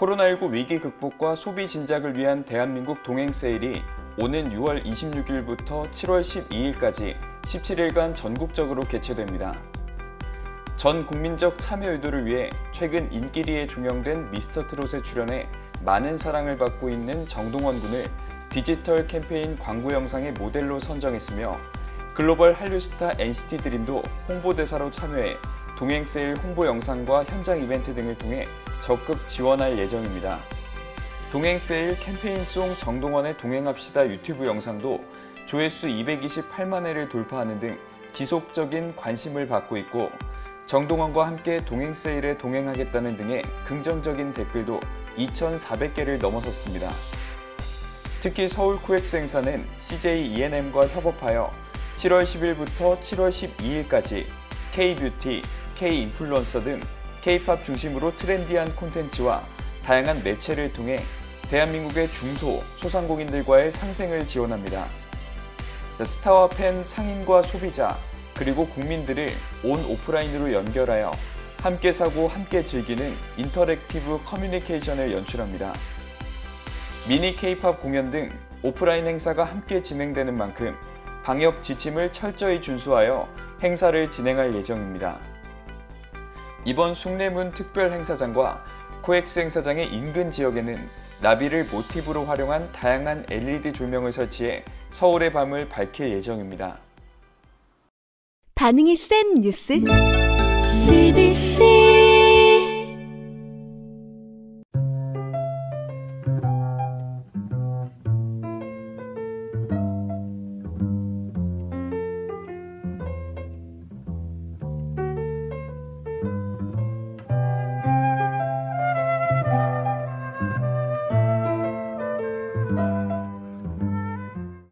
코로나19 위기 극복과 소비 진작을 위한 대한민국 동행 세일이 오는 6월 26일부터 7월 12일까지 17일간 전국적으로 개최됩니다. 전 국민적 참여 의도를 위해 최근 인기리에 종영된 미스터 트롯에 출연해 많은 사랑을 받고 있는 정동원 군을 디지털 캠페인 광고 영상의 모델로 선정했으며 글로벌 한류 스타 NCT 드림도 홍보대사로 참여해 동행 세일 홍보 영상과 현장 이벤트 등을 통해 적극 지원할 예정입니다. 동행 세일 캠페인송 정동원의 동행합시다 유튜브 영상도 조회수 228만 회를 돌파하는 등 지속적인 관심을 받고 있고 정동원과 함께 동행 세일에 동행하겠다는 등의 긍정적인 댓글도 2,400개를 넘어섰습니다. 특히 서울 코엑스 행사는 CJ E&M과 협업하여 7월 10일부터 7월 12일까지 K-뷰티, K-인플루언서 등 K-팝 중심으로 트렌디한 콘텐츠와 다양한 매체를 통해 대한민국의 중소, 소상공인들과의 상생을 지원합니다. 자, 스타와 팬, 상인과 소비자, 그리고 국민들을 온 오프라인으로 연결하여 함께 사고 함께 즐기는 인터랙티브 커뮤니케이션을 연출합니다. 미니 K-팝 공연 등 오프라인 행사가 함께 진행되는 만큼 방역 지침을 철저히 준수하여 행사를 진행할 예정입니다. 이번 숭례문 특별 행사장과 코엑스 행사장의 인근 지역에는 나비를 모티브로 활용한 다양한 LED 조명을 설치해 서울의 밤을 밝힐 예정입니다. 반응이 센 뉴스? CBC